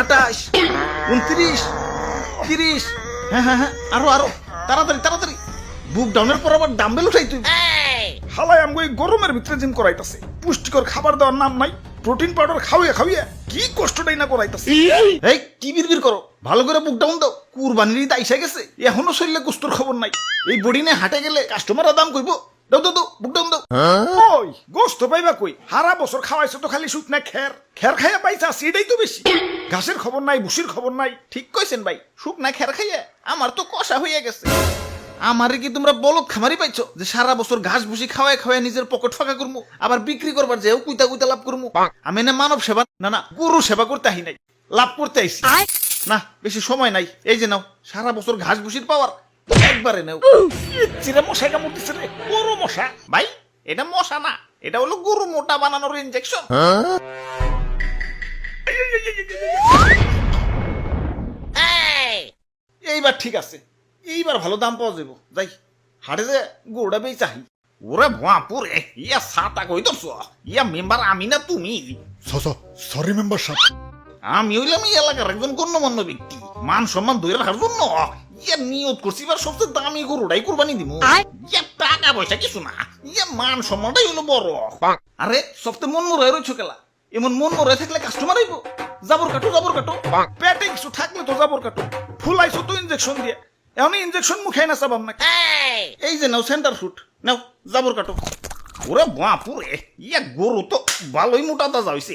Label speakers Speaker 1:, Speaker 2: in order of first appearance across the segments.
Speaker 1: আঠাশ উনত্রিশ তিরিশ। হ্যাঁ হ্যাঁ হ্যাঁ আরও আরও। তাড়াতাড়ি তাড়াতাড়ি। বুক ডাউনের পর আবার ডাম্বেল উঠাই তুই।
Speaker 2: হালাই আমগো এই গরমের ভিতরে জিম করাইতাছে। পুষ্টিকর খাবার দেওয়ার নাম নাই প্রোটিন পাউডার খাওয়াইয়া খাওয়াইয়া কি কষ্টটাই না করাইতাছে।
Speaker 1: এই কি বিড়বিড় করো? ভালো করে বুক ডাউন দাও। কুরবানির ঈদ আইসা গেছে। এখনও শরীরে কুস্তর খবর নাই। এই বডি নিয়ে হাটে গেলে কাস্টমাররা দাম কইব। দাও দাও দাও বুক দাও
Speaker 2: ওই গোস্ত পাইবা কই? হারা বছর খাওয়াইছো তো খালি শুকনা খের। খের খাইয়া পাইছা সেটাই তো বেশি। ঘাসের খবর নাই ভুসির খবর নাই।
Speaker 1: ঠিক কইছেন ভাই শুকনা খের খাইয়ে। আমার তো কষা হইয়া গেছে। আমারে কি তোমরা বলদ খামারি পাইছো যে সারা বছর ঘাস ভুসি খাওয়ায় খাওয়ায় নিজের পকেট ফাঁকা করব আবার বিক্রি করবার যেও কুইতা কুইতা লাভ করব আমি না মানব সেবা না না গরু সেবা করতে আহি নাই। লাভ করতে আইছি। না বেশি সময় নাই। এই যে নাও সারা বছর ঘাস ভুসির পাওয়ার। একবারে
Speaker 2: চিরে কামড় দিছে রে বড় মশা।
Speaker 1: ভাই এটা মশা না এটা হলো গরু মোটা বানানোর ইনজেকশন এইবার ঠিক আছে এইবার ভালো দাম পাওয়া যাব যাই হাটে যে গরুটা বেই চাহি। ওরে ভুয়াপুরে ইয়া সাতা কই তোর ইয়া মেম্বার আমি না তুমি?
Speaker 2: সরি মেম্বার সাহেব
Speaker 1: আমি হইলাম এই এলাকার একজন গণ্যমান্য ব্যক্তি। মান সম্মান রাখার জন্য। ইয়া নিয়ত করছি এবার সবচেয়ে দামি গরুটাই কোরবানি দিব ইয়া টাকা পয়সা কিছু না ইয়া মান সম্মানটাই হলো বড়। আরে সবচেয়ে মন মরে রয়েছো কেলা। এমন মন মরে থাকলে কাস্টমার আইব। জাবর কাটো জাবর কাটো।
Speaker 2: পেটে কিছু থাকলে তো যাবর কাটো। ফুলাইছো তো ইনজেকশন দিয়ে। এখন ইনজেকশন মুখে না চাবাম না
Speaker 1: এই। যে নাও সেন্টার ফুট নাও জাবর কাটো। ওরে বাপুরে ইয়া গরু তো ভালোই মোটা তাজা হইছে।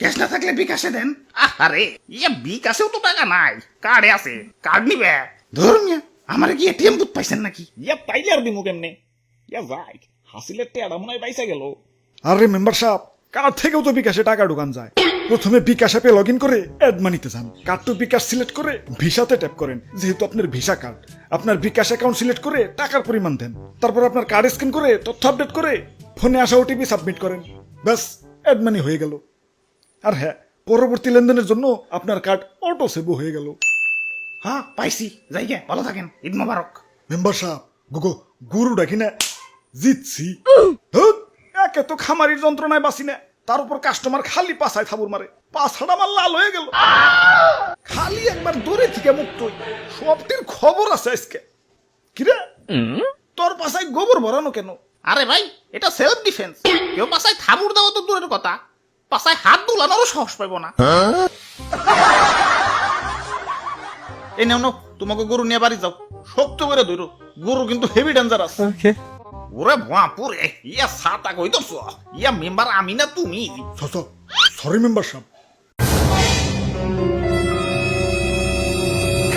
Speaker 1: ক্যাশ না থাকলে বিকাশে দেন। আরে ইয়ে বিকাশেও তো টাকা নাই। কার্ডে আছে। কার্ড নিবে? ধরুন আমার কি এটিএম বুথ পাইছেন নাকি? ইয়া পাইলে আর দিমু কেমনে? ইয়া ভাই হাসিলের টেয়াটা মনে হয় পাইসা গেল।
Speaker 2: আরে মেম্বার সাহেব কার্ড থেকেও তো বিকাশে টাকা ঢুকান যায়। প্রথমে বিকাশ অ্যাপে লগ ইন করে অ্যাড মানিতে যান। কার্ড টু বিকাশ সিলেক্ট করে ভিসাতে ট্যাপ করেন যেহেতু আপনার ভিসা কার্ড। আপনার বিকাশ অ্যাকাউন্ট সিলেক্ট করে টাকার পরিমাণ দেন। তারপর আপনার কার্ড স্ক্যান করে তথ্য আপডেট করে ফোনে আসা ওটিপি সাবমিট করেন। ব্যাস অ্যাড মানি হয়ে গেল। আর হ্যাঁ পরবর্তী লেনদেনের জন্য আপনার কার্ড অটো সেভও হয়ে গেল।
Speaker 1: হ্যাঁ পাইছি। যাই গে ভালো থাকেন। ঈদ মোবারক।
Speaker 2: মেম্বার সাহেব গুগো গুরু ডাকি না জিতছি। একে তো খামারির যন্ত্রণায় বাসি না। তার উপর কাস্টমার খালি পাছায় থাবুর মারে। পাছাটা আমার লাল হয়ে গেল। খালি একবার দূরে থেকে মুক্ত হই। সবটির খবর আছে আজকে। কিরে তোর পাছায় গোবর ভরানো কেন?
Speaker 1: আরে ভাই এটা সেলফ ডিফেন্স কেউ পাশায় থাবুর দেওয়া তো দূরের কথা। পাশায় হাত দুলানোরও সাহস পাইব না। এই নাও নাও তোমাকে গরু নিয়ে বাড়ি যাও। শক্ত করে ধরো গরু কিন্তু হেভি ডেঞ্জারাস ওরে বাপুরে ইয়া সাতা কই তো ইয়া মেম্বার আমি না তুমি?
Speaker 2: সরি মেম্বার সাহেব।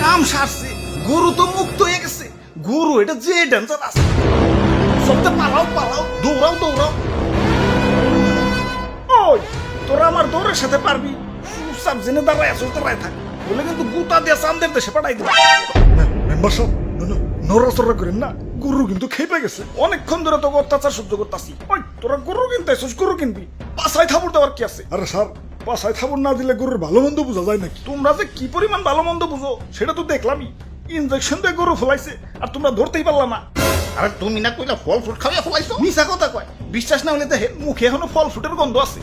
Speaker 1: কাম সারছে গরু তো মুক্ত হয়ে গেছে। গরু এটা যে ডেঞ্জারাস সবতে পালাও পালাও দৌড়াও দৌড়াও।
Speaker 2: তোরা আমার দৌড়ের সাথে পারবি। চুপচাপ জেনে দাঁড়ায় আসো দাঁড়ায় থাক। বলে কিন্তু গুতা দিয়ে চান্দের দেশে পাঠাই দেবো। মেম্বার নড়াচড়া করেন না। গরু কিন্তু খেপে গেছে। অনেকক্ষণ ধরে তোকে অত্যাচার সহ্য করতাছি। ওই তোরা গরু কিনতে আসছিস গরু কিনবি। পাশায় থাবুর দেওয়ার কি আছে? আরে স্যার পাশায় থাবুর না দিলে গরুর ভালো মন্দ বোঝা যায় নাকি? তোমরা যে কি পরিমাণ ভালো মন্দ বুঝো সেটা তো দেখলামই। ইনজেকশন দিয়ে গরু ফলাইছে আর তোমরা ধরতেই পারলা না।
Speaker 1: আরে তুমি না কইলা ফল ফ্রুট খাওয়া ফলাইছো? মিছা কথা কয়। বিশ্বাস না হলে দেখে মুখে এখনও ফল ফ্রুটের গন্ধ আছে।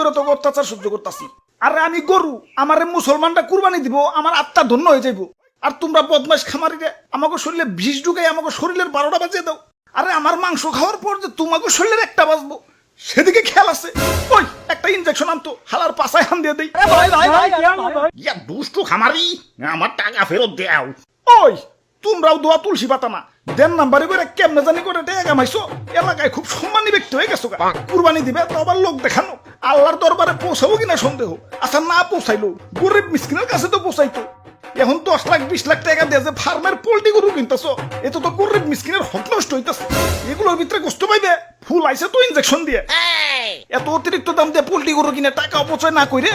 Speaker 2: ধরে তোকে অত্যাচার সহ্য করতাছি। আরে আমি গরু আমারে মুসলমানটা কুরবানি দিব আমার আত্মা ধন্য হয়ে যাইব। আর তোমরা বদমাস খামারিরে আমাকে শরীরে বিষ ঢুকাই আমাকে শরীরের বারোটা বাজিয়ে দাও। আরে আমার মাংস খাওয়ার পর যে তোমাকে শরীরের একটা বাজবো সেদিকে খেয়াল আছে। ওই একটা ইনজেকশন আনতো হালার পাশায় হান দিয়ে দেই।
Speaker 1: ইয়া দুষ্টু খামারি আমার টাকা ফেরত দেও।
Speaker 2: ওই তোমরাও দোয়া তুলসী পাতা না। দেন নাম্বারে করে কেমনে জানি করে টেকা কামাইছো এলাকায় খুব সম্মানী ব্যক্তি হয়ে গেছো গা। কুরবানি দিবে তো আবার লোক দেখানো। আল্লাহর দরবারে পৌঁছাবো কিনা সন্দেহ? আচ্ছা না পৌঁছাইলো। গরিব মিসকিনের কাছে তো পৌঁছাইতো। এখন দশ লাখ বিশ লাখ টাকা দিয়ে যে ফার্মের পোল্ট্রি গরু কিনতেছ এত তো গরিব মিসকিনের হক নষ্ট হইতেছে। এগুলোর ভিতরে কষ্ট পাইবে ফুল আইছে তো ইনজেকশন দিয়ে। এত অতিরিক্ত দাম দিয়ে পোল্ট্রি গরু কিনে টাকা অপচয় না কইরে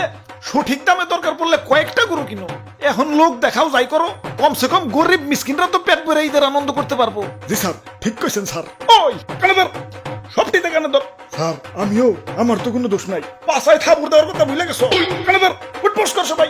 Speaker 2: সঠিক দামে দরকার পড়লে কয়েকটা গরু কিনো। এখন লোক দেখাও যাই করো কমসে কম গরিব মিসকিনরা তো পেট ভরে ঈদের আনন্দ করতে পারব।
Speaker 3: জি স্যার ঠিক কইছেন স্যার।
Speaker 2: ওই কানে ধর সবটিতে কানে ধর।
Speaker 3: স্যার আমিও, আমার তো কোনো দোষ নাই।
Speaker 2: পাশায় থাপুর দেওয়ার কথা ভুলে গেছো? উঠবোস কর সবাই।